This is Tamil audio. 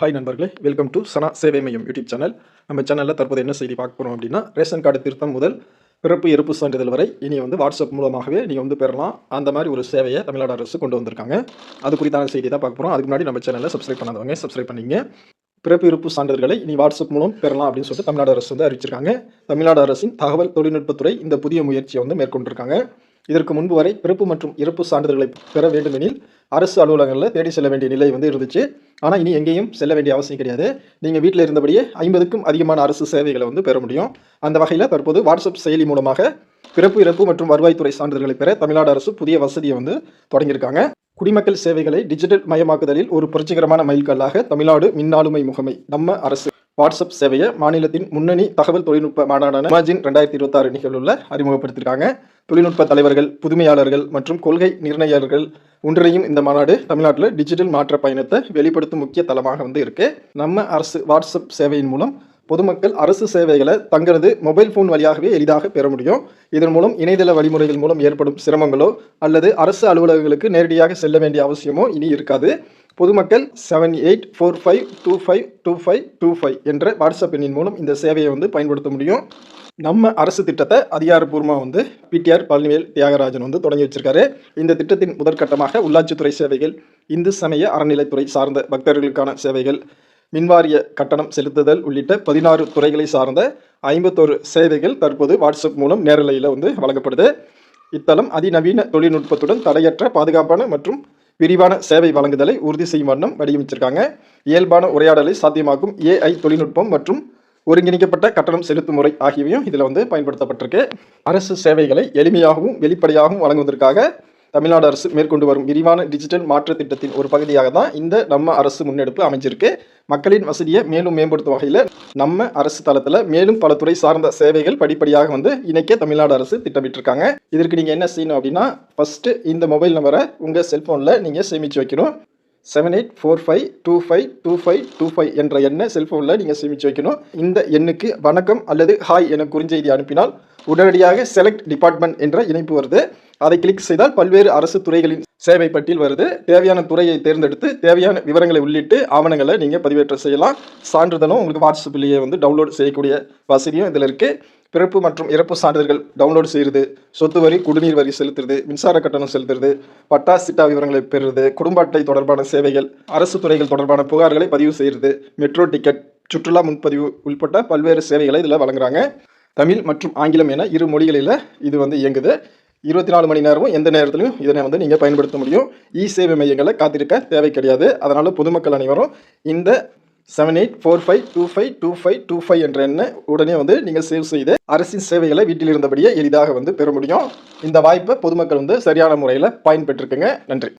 ஹாய் நண்பர்களே. வெல்கம் டு சனா சேவை மையம் யூடியூப் சேனல் நம்ம சேனலில் தற்போது என்ன செய்தி பார்க்க போகிறோம் அப்படின்னா ரேஷன் கார்டு திருத்தம் முதல் பிறப்பு இறப்பு சான்றிதழ் வரை இனி வந்து வாட்ஸ்அப் மூலமாகவே நீங்கள் வந்து பெறலாம். அந்த மாதிரி ஒரு சேவையை தமிழ்நாடு அரசு கொண்டு வந்திருக்காங்க. அது குறித்தான செய்தி தான் பார்க்க போகிறோம் அதுக்கு முன்னாடி நம்ம சேனலில் சப்ஸ்கிரைப் பண்ணாதவங்க சப்ஸ்கிரைப் பண்ணிங்க. பிறப்பு இருப்பு சான்றிதழ்களை இனி வாட்ஸ்அப் மூலம் பெறலாம் அப்படின்னு சொல்லிட்டு தமிழ்நாடு அரசு வந்து அறிவிச்சிருக்காங்க. தமிழ்நாடு அரசின் தகவல் தொழில்நுட்பத்துறை இந்த புதிய முயற்சியை வந்து மேற்கொண்டிருக்காங்க. இதற்கு முன்பு வரை பிறப்பு மற்றும் இறப்பு சான்றிதழ்களை பெற வேண்டுமெனில் அரசு அலுவலகங்களில் தேடி செல்ல வேண்டிய நிலை வந்து இருந்துச்சு. ஆனால் இனி எங்கேயும் செல்ல வேண்டிய அவசியம் கிடையாது. நீங்கள் வீட்டில் இருந்தபடியே ஐம்பதுக்கும் அதிகமான அரசு சேவைகளை வந்து பெற முடியும். அந்த வகையில் தற்போது வாட்ஸ்அப் செயலி மூலமாக பிறப்பு இறப்பு மற்றும் வருவாய்த்துறை சான்றிதழ்களை பெற தமிழ்நாடு அரசு புதிய வசதியை வந்து தொடங்கியிருக்காங்க. குடிமக்கள் சேவைகளை டிஜிட்டல் மயமாக்குதலில் ஒரு புரட்சிகரமான மைல்கல்லாக தமிழ்நாடு மின்னாளுமை முகமை நம்ம அரசு வாட்ஸ்அப் சேவையை மாநிலத்தின் முன்னணி தகவல் தொழில்நுட்ப மாநாடான இமாஜின் ரெண்டாயிரத்தி இருபத்தாறு நிகழ்வுல அறிமுகப்படுத்தியிருக்காங்க. தொழில்நுட்ப தலைவர்கள் புதுமையாளர்கள் மற்றும் கொள்கை நிர்ணயர்கள் ஒன்றையும் இந்த மாநாடு தமிழ்நாட்டில் டிஜிட்டல் மாற்ற பயணத்தை வெளிப்படுத்தும் முக்கிய தளமாக வந்து இருக்கு. நம்ம அரசு வாட்ஸ்அப் சேவையின் மூலம் பொதுமக்கள் அரசு சேவைகளை தங்களது மொபைல் ஃபோன் வழியாகவே எளிதாக பெற முடியும். இதன் மூலம் இணையதள வழிமுறைகள் மூலம் ஏற்படும் சிரமங்களோ அல்லது அரசு அலுவலகங்களுக்கு நேரடியாக செல்ல வேண்டிய அவசியமோ இனி இருக்காது. பொதுமக்கள் seven eight four five two five two five two five என்ற வாட்ஸ்அப் எண்ணின் மூலம் இந்த சேவையை வந்து பயன்படுத்த முடியும். நம்ம அரசு திட்டத்தை அதிகாரப்பூர்வமாக வந்து பிடிஆர் பழனிவேல் தியாகராஜன் வந்து தொடங்கி வச்சிருக்காரு. இந்த திட்டத்தின் முதற்கட்டமாக உள்ளாட்சித்துறை சேவைகள் இந்து சமய அறநிலைத்துறை சார்ந்த பக்தர்களுக்கான சேவைகள் மின்வாரிய கட்டணம் செலுத்துதல் உள்ளிட்ட பதினாறு துறைகளை சார்ந்த ஐம்பத்தோரு சேவைகள் தற்போது வாட்ஸ்அப் மூலம் நேரலையில் வந்து வழங்கப்படுது. இத்தலம் அதிநவீன தொழில்நுட்பத்துடன் தடையற்ற பாதுகாப்பான மற்றும் விரிவான சேவை வழங்குதலை உறுதி செய்யும் வண்ணம் வடிவமைச்சிருக்காங்க. இயல்பான உரையாடலை சாத்தியமாக்கும் ஏஐ தொழில்நுட்பம் மற்றும் ஒருங்கிணைக்கப்பட்ட கட்டணம் செலுத்தும் முறை ஆகியவையும் இதில் வந்து பயன்படுத்தப்பட்டிருக்கு. அரசு சேவைகளை எளிமையாகவும் வெளிப்படையாகவும் வழங்குவதற்காக தமிழ்நாடு அரசு மேற்கொண்டு வரும் விரிவான டிஜிட்டல் மாற்று திட்டத்தின் ஒரு பகுதியாக தான் இந்த நம்ம அரசு முன்னெடுப்பு அமைஞ்சிருக்கு. மக்களின் வசதியை மேலும் மேம்படுத்தும் வகையில் நம்ம அரசு தளத்தில் மேலும் பல துறை சார்ந்த சேவைகள் படிப்படியாக வந்து இணைக்க தமிழ்நாடு அரசு திட்டமிட்டிருக்காங்க. இதற்கு நீங்கள் என்ன செய்யணும் அப்படின்னா ஃபஸ்ட்டு இந்த மொபைல் நம்பரை உங்கள் செல்ஃபோனில் நீங்கள் சேமித்து வைக்கணும். Seven eight four five two five two five two five என்ற எண்ணை செல்ஃபோனில் நீங்கள் சேமித்து வைக்கணும். இந்த எண்ணுக்கு வணக்கம் அல்லது ஹாய் என குறுஞ்செய்தி அனுப்பினால் உடனடியாக செலக்ட் டிபார்ட்மெண்ட் என்ற இணைப்பு வருது. அதை கிளிக் செய்தால் பல்வேறு அரசு துறைகளின் சேவை பட்டியல் வருது. தேவையான துறையை தேர்ந்தெடுத்து தேவையான விவரங்களை உள்ளிட்டு ஆவணங்களை நீங்கள் பதிவேற்றம் செய்யலாம். சான்றிதழும் உங்களுக்கு வாட்ஸ்அப்லேயே வந்து டவுன்லோட் செய்யக்கூடிய வசதியும் இதில் இருக்குது பிறப்பு மற்றும் இறப்பு சான்றிதழ்கள் டவுன்லோட் செய்கிறது சொத்து வரி குடிநீர் வரி செலுத்துறது மின்சார கட்டணம் செலுத்துறது பட்டா சிட்டா விவரங்களை பெறுறது குடும்ப அட்டை தொடர்பான சேவைகள் அரசு துறைகள் தொடர்பான புகார்களை பதிவு செய்கிறது மெட்ரோ டிக்கெட் சுற்றுலா முன்பதிவு உள்பட்ட பல்வேறு சேவைகளை இதில் வழங்குறாங்க. தமிழ் மற்றும் ஆங்கிலம் என இரு மொழிகளில் இது வந்து இயங்குது. இருபத்தி நாலு மணி நேரமும் எந்த நேரத்திலையும் இதனை வந்து நீங்கள் பயன்படுத்த முடியும். இ சேவை மையங்களை காத்திருக்க தேவை கிடையாது. அதனால் பொதுமக்கள் அனைவரும் இந்த seven eight four five two five two five two five என்ற எண்ணை உடனே வந்து நீங்கள் சேவ் செய்து அரசின் சேவைகளை வீட்டில் இருந்தபடியே எளிதாக வந்து பெற முடியும். இந்த வாய்ப்பை பொதுமக்கள் வந்து சரியான முறையில் பயன்பெற்றிருக்குங்க. நன்றி.